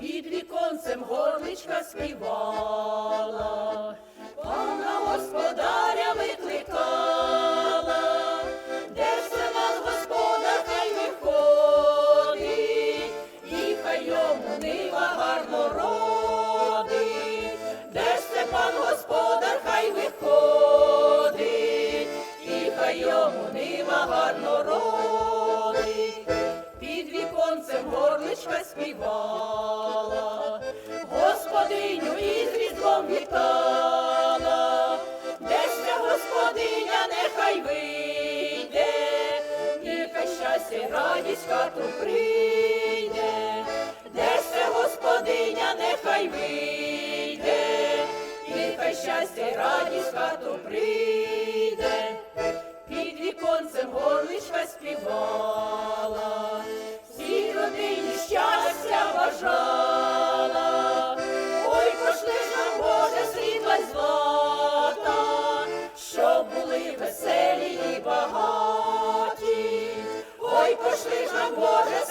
під віконцем горличка співала, пана господаря викликала, де Семен господар хай виходить, і хай йому нива гарно родить, де Степан господар хай виходить, і хай йому нива гарно родить, віконцем горличка співала, господиню із різдвом вітала, десь господиня нехай вийде, нехай щастя й радість хату прийде, десь господиня нехай вийде, нехай щастя й радість хату прийде, пошли ж нам, Боже,